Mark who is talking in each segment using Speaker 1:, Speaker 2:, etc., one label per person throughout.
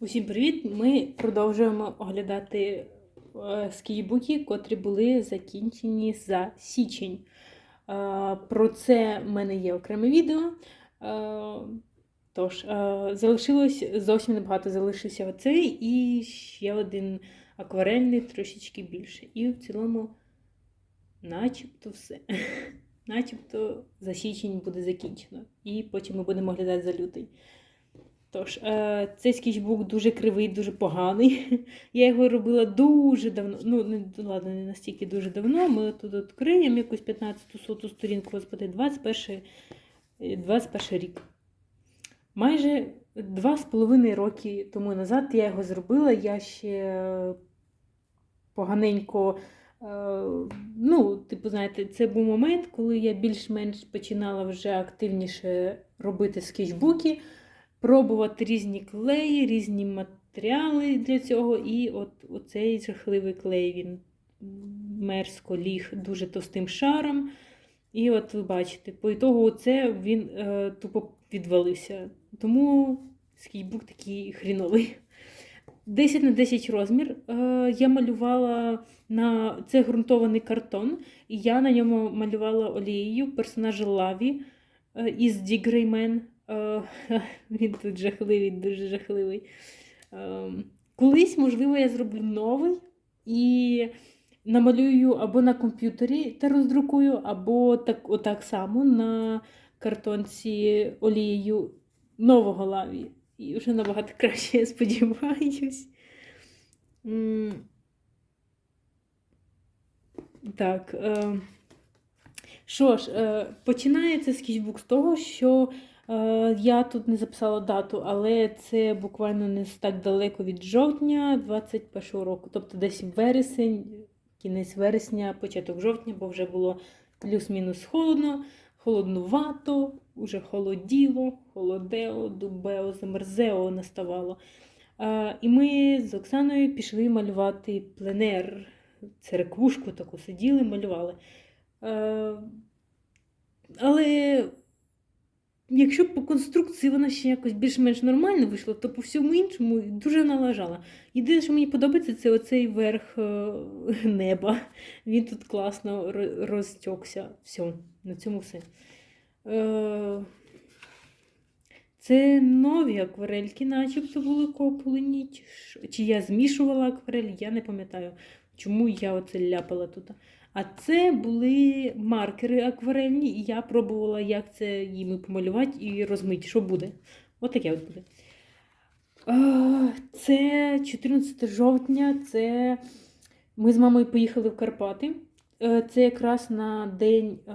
Speaker 1: Усім привіт! Ми продовжуємо оглядати е, скейбуки, котрі були закінчені за січень. Е, Про це в мене є окреме відео. Е, Тож, залишилось зовсім небагато. Залишився оцей і ще один акварельний, трошечки більше. І в цілому, начебто все. Начебто за січень буде закінчено. І потім ми будемо оглядати за лютий. Тож, е, цей скетчбук дуже кривий, дуже поганий. Я його робила дуже давно. Ну, не, ладно, не настільки дуже давно. Ми тут відкриємо якусь 15-ту соту сторінку, господи, 21, е, 21 рік. Майже два з половиною роки тому назад я його зробила. Я ще поганенько. е, Ну, типу, знаєте, це був момент, коли я більш-менш починала вже активніше робити скетчбуки пробувати різні клеї, різні матеріали для цього. І от оцей жахливий клей він мерзко ліг дуже товстим шаром. І от ви бачите, по ітогу оце він е, тупо відвалився. Тому скейбук такий хріновий. 10 на 10 розмір. Е, я малювала на це ґрунтований картон, і я на ньому малювала олією персонажа Лаві е, із Дігреймен. Е, Він тут жахливий, дуже жахливий. Е, Колись, можливо, я зроблю новий і намалюю або на комп'ютері та роздрукую, або так, отак само на картонці олією нового лаві. І вже набагато краще, я сподіваюсь. Так. Е, що ж, починається скетчбук з того, що я тут не записала дату, але це буквально не так далеко від жовтня 21-го року, тобто десь вересень, кінець вересня, початок жовтня, бо вже було плюс-мінус холодно, холоднувато, уже холоділо, холодео, дубео, замерзео наставало. Е, І ми з Оксаною пішли малювати пленер, церквушку таку сиділи, малювали. Е, Але якщо по конструкції вона ще якось більш-менш нормально вийшла, то по всьому іншому дуже налажала. Єдине, що мені подобається, це оцей верх е, неба. Він тут класно ро- розтьокся. Все, на цьому все. Е, Це нові акварельки, начебто були куплені. Чи, чи я змішувала акварель, я не пам'ятаю, чому я оце ляпала тут. А це були маркери акварельні, і я пробувала, як це їми помалювати і розмити, що буде. Отаке от буде. Це 14 жовтня, це ми з мамою поїхали в Карпати. Е, Це якраз на день е,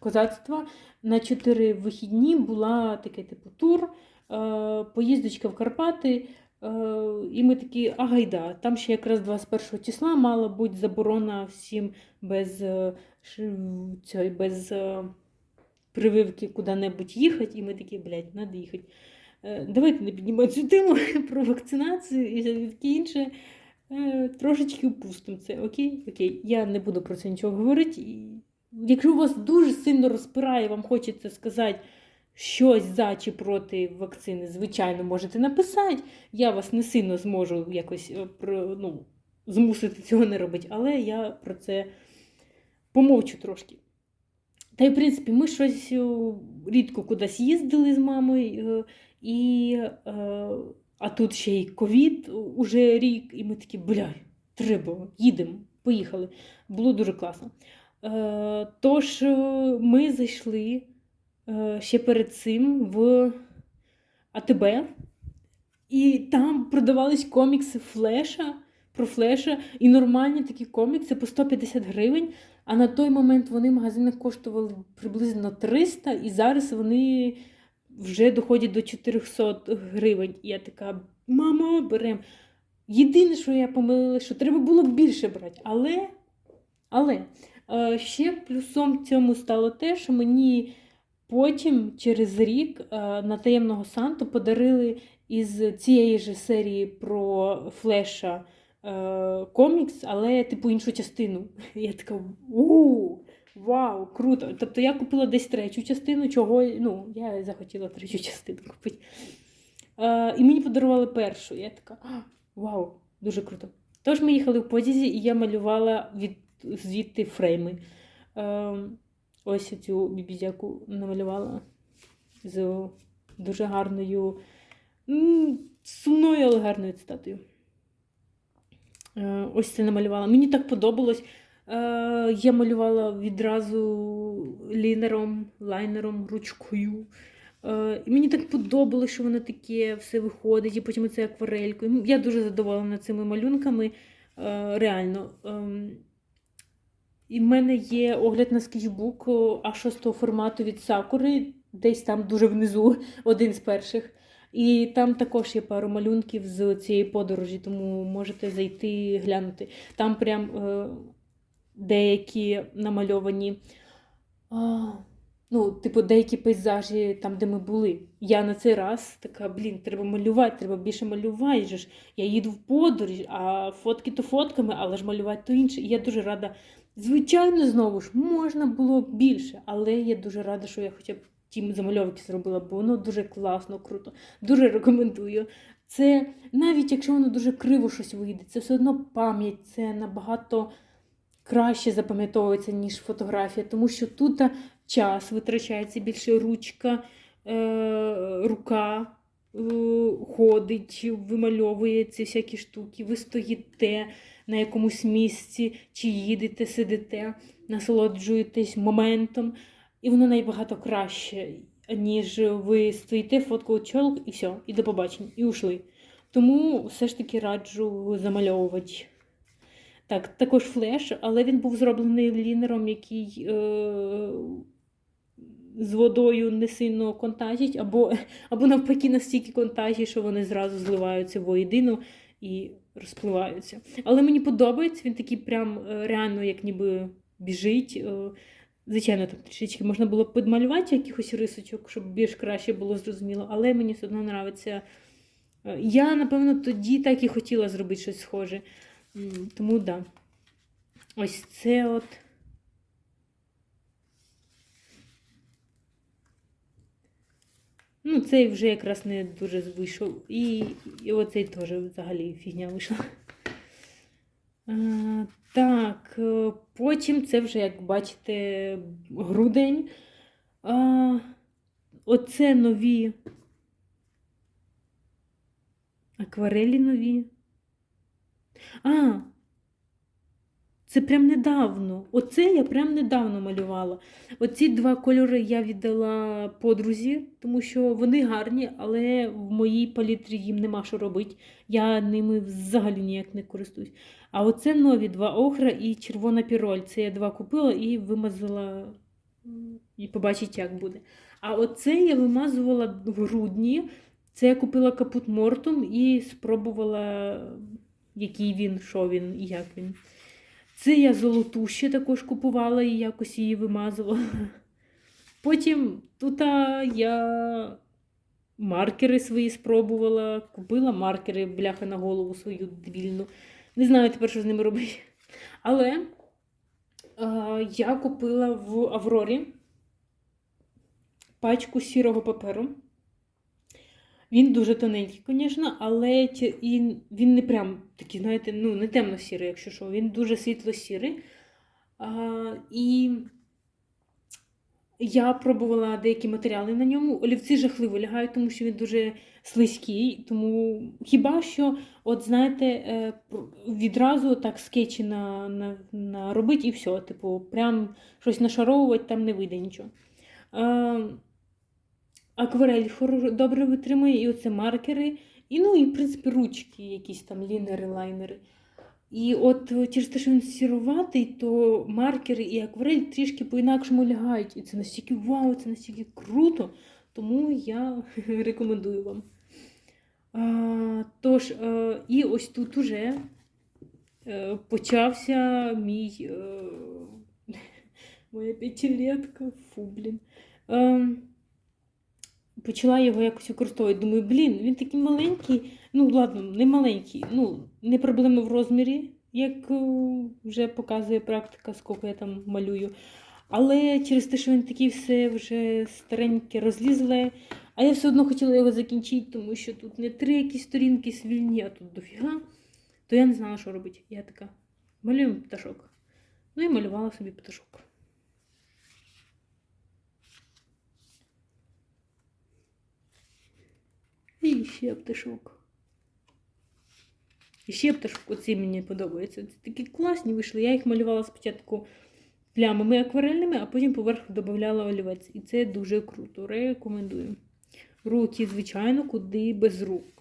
Speaker 1: козацтва. На 4 вихідні була такий типу тур, е, поїздочка в Карпати. Е, І ми такі, а гайда, там ще якраз 21 числа мала бути заборона всім без, е, цієї, без е, прививки куди-небудь їхати. І ми такі, блядь, треба їхати. Давайте не піднімати цю тему про вакцинацію і таке інше. Трошечки упустимо це. Окей? Окей. Я не буду про це нічого говорити. Якщо вас дуже сильно розпирає, вам хочеться сказати щось за чи проти вакцини, звичайно, можете написати. Я вас не сильно зможу якось е, ну, змусити цього не робити, але я про це помовчу трошки. Та й, в принципі, ми щось е, рідко кудись їздили з мамою, е, і, а тут ще й ковід уже рік, і ми такі, бля, треба, їдемо, поїхали. Було дуже класно. Тож ми зайшли ще перед цим в АТБ, і там продавались комікси Флеша про Флеша, і нормальні такі комікси по 150 гривень. А на той момент вони в магазинах коштували приблизно 300, і зараз вони вже доходять до 400 гривень. І я така, мамо, берем. Єдине, що я помилила, що треба було більше брати. Але, але е, ще плюсом цьому стало те, що мені потім, через рік, е, на таємного Санту подарили із цієї ж серії про Флеша е, комікс, але типу іншу частину. Я така у вау, круто. Тобто я купила десь третю частину, чого ну, я захотіла третю частину купити. Е, і мені подарували першу. Я така, вау, дуже круто. Тож ми їхали в потязі, і я малювала від, звідти фрейми. Ось цю бібізяку намалювала з дуже гарною, сумною, але гарною цитатою. Е, ось це намалювала. Мені так подобалось. Е, я малювала відразу лінером, лайнером, ручкою. Е, і мені так подобалося, що воно таке все виходить, і потім це акварелькою. Я дуже задоволена цими малюнками. Реально. І в мене є огляд на скетчбук А6 формату від Сакури, десь там дуже внизу, один з перших. І там також є пару малюнків з цієї подорожі, тому можете зайти глянути. Там прям е, деякі намальовані. Ну, типу, деякі пейзажі там, де ми були. Я на цей раз така, блін, треба малювати, треба більше малювати. же ж. Я їду в подорож, а фотки то фотками, але ж малювати то інше. І я дуже рада. Звичайно, знову ж, можна було більше, але я дуже рада, що я хоча б ті замальовки зробила, бо воно дуже класно, круто. Дуже рекомендую. Це навіть якщо воно дуже криво щось вийде, це все одно пам'ять, це набагато краще запам'ятовується, ніж фотографія, тому що тут час витрачається більше ручка, е, рука е, ходить, вимальовує ці всякі штуки, ви стоїте на якомусь місці, чи їдете, сидите, насолоджуєтесь моментом, і воно набагато краще, ніж ви стоїте, фоткали чолк і все, і до побачення, і ушли. Тому все ж таки раджу замальовувати. Так, також флеш, але він був зроблений лінером, який е, з водою не сильно контажить, або, або навпаки настільки контажить, що вони зразу зливаються воєдину і розпливаються. Але мені подобається, він такий прям е, реально, як ніби біжить. Е, Звичайно, там трішечки можна було підмалювати якихось рисочок, щоб більш краще було зрозуміло, але мені все одно подобається. Е, Я, напевно, тоді так і хотіла зробити щось схоже. Тому так. Да. Ось це от. Ну, цей вже якраз не дуже вийшов. І, і оцей теж взагалі фігня вийшла. А, так, е, потім це вже, як бачите, грудень. А, оце нові акварелі нові. А, це прям недавно. Оце я прям недавно малювала. Оці два кольори я віддала подрузі, тому що вони гарні, але в моїй палітрі їм нема що робити. Я ними взагалі ніяк не користуюсь. А оце нові два охра і червона піроль. Це я два купила і вимазала, і побачить, як буде. А оце я вимазувала в грудні. Це я купила капут Мортум і спробувала, який він, що він і як він. Це я золоту ще також купувала і якось її вимазувала. Потім тут я маркери свої спробувала, купила маркери, бляха на голову свою дебільну. Не знаю тепер, що з ними робити. Але а, я купила в Аврорі пачку сірого паперу. Він дуже тоненький, звісно, але і він не прям такий, знаєте, ну, не темно-сірий, якщо що. Він дуже світло-сірий. І я пробувала деякі матеріали на ньому. Олівці жахливо лягають, тому що він дуже слизький. Тому хіба що, от знаєте, е, відразу так скетчі на, на, на робить і все. Типу, прям щось нашаровувати там не вийде нічого. Акварель добре витримує, і оце маркери, і ну, і в принципі ручки, якісь там лінери, лайнери. І от е, через те, що він сіруватий, то маркери і акварель трішки по-інакшому лягають. І це настільки вау, це настільки круто. Тому я рекомендую вам. А, тож, е, і ось тут уже е, почався мій моя п'ятилетка. Фу, блін. Почала його якось використовувати. Думаю, блін, він такий маленький. Ну, ладно, не маленький, ну, не проблема в розмірі, як е, вже показує практика, скільки я там малюю. Але через те, що він такий все вже стареньке, розлізле, А я все одно хотіла його закінчити, тому що тут не три якісь сторінки свільні, а тут дофіга. То я не знала, що робити. Я така, малюємо пташок. Ну і малювала собі пташок. І ще пташок. І ще пташок, оці мені подобаються. Це такі класні вийшли. Я їх малювала спочатку плямами акварельними, а потім поверх додавала олівець. І це дуже круто. Рекомендую. Руки, звичайно, куди без рук.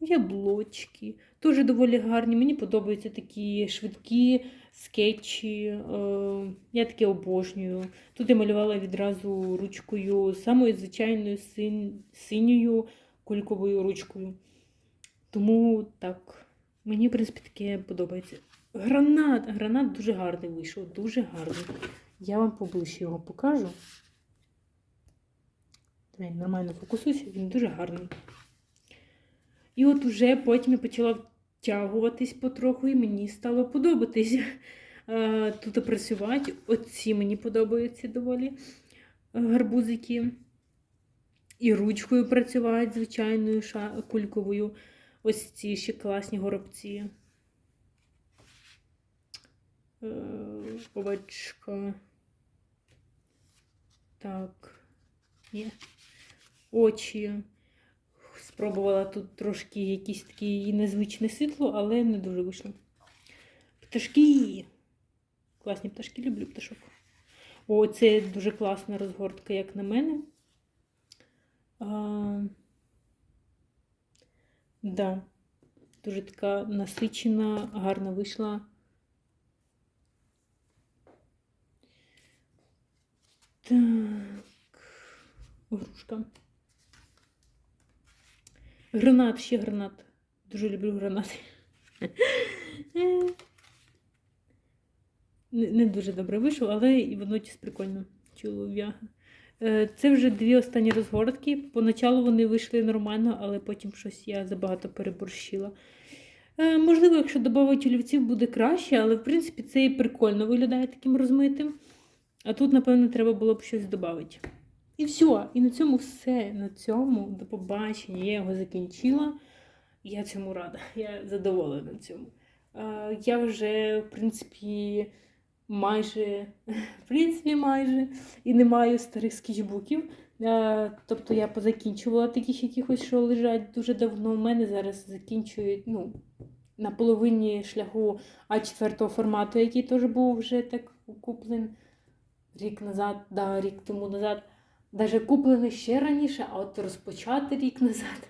Speaker 1: Яблочки. Теж доволі гарні. Мені подобаються такі швидкі скетчі. Е, Я таке обожнюю. Тут я малювала відразу ручкою, самою звичайною син, синьою кульковою ручкою. Тому так, мені, в принципі, таке подобається. Гранат. Гранат дуже гарний вийшов, дуже гарний. Я вам поближче його покажу. Давай, нормально фокусуйся, він дуже гарний. І от уже потім я почала втягуватись потроху, і мені стало подобатись е, тут працювати. Оці мені подобаються доволі е, гарбузики. І ручкою працювати, звичайною кульковою. Ось ці ще класні горобці. Е, Овечка. Так. Є. Очі. Спробувала тут трошки якісь такі незвичне світло, але не дуже вийшло. Пташки. Класні пташки, люблю пташок. О, це дуже класна розгортка, як на мене. А, да. Дуже така насичена, гарно вийшла. Так. Грушка. Гранат, ще гранат. Дуже люблю гранати. Не, дуже добре вийшов, але і водночас прикольно. Чолов'яга. Е, Це вже дві останні розгортки. Поначалу вони вийшли нормально, але потім щось я забагато переборщила. Е, Можливо, якщо додати олівців, буде краще, але в принципі це і прикольно виглядає таким розмитим. А тут, напевно, треба було б щось додати. І все. І на цьому все. На цьому до побачення. Я його закінчила. Я цьому рада. Я задоволена цьому. Я вже, в принципі, майже, в принципі, майже і не маю старих скетчбуків. Тобто я позакінчувала таких якихось, що лежать дуже давно. У мене зараз закінчують ну, на половині шляху А4 формату, який теж був вже так куплений рік назад, да, рік тому назад. Даже куплений ще раніше, а от розпочати рік назад.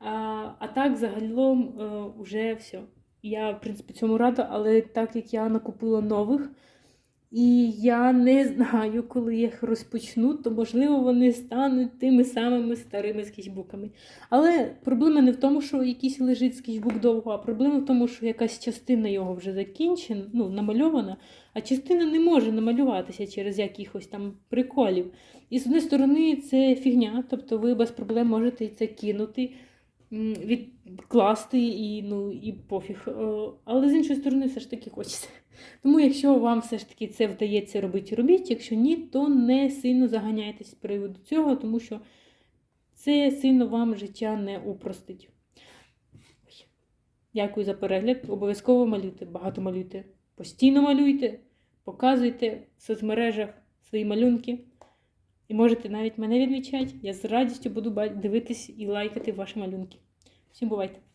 Speaker 1: А, а так, загалом, е, вже все. Я, в принципі, цьому рада, але так як я накупила нових, і я не знаю, коли я їх розпочну, то можливо вони стануть тими самими старими скетчбуками. Але проблема не в тому, що якийсь лежить скетчбук довго, а проблема в тому, що якась частина його вже закінчена, ну, намальована, а частина не може намалюватися через якихось там приколів. І з однієї сторони, це фігня, тобто ви без проблем можете це кинути, відкласти і, ну, і пофіг. Але з іншої сторони, все ж таки хочеться. Тому, якщо вам все ж таки це вдається робити, робіть. Якщо ні, то не сильно заганяйтесь з приводу цього, тому що це сильно вам життя не упростить. Дякую за перегляд. Обов'язково малюйте, багато малюйте. Постійно малюйте, показуйте в соцмережах свої малюнки. І можете навіть мене відмічати. Я з радістю буду дивитись і лайкати ваші малюнки. Всім бувайте!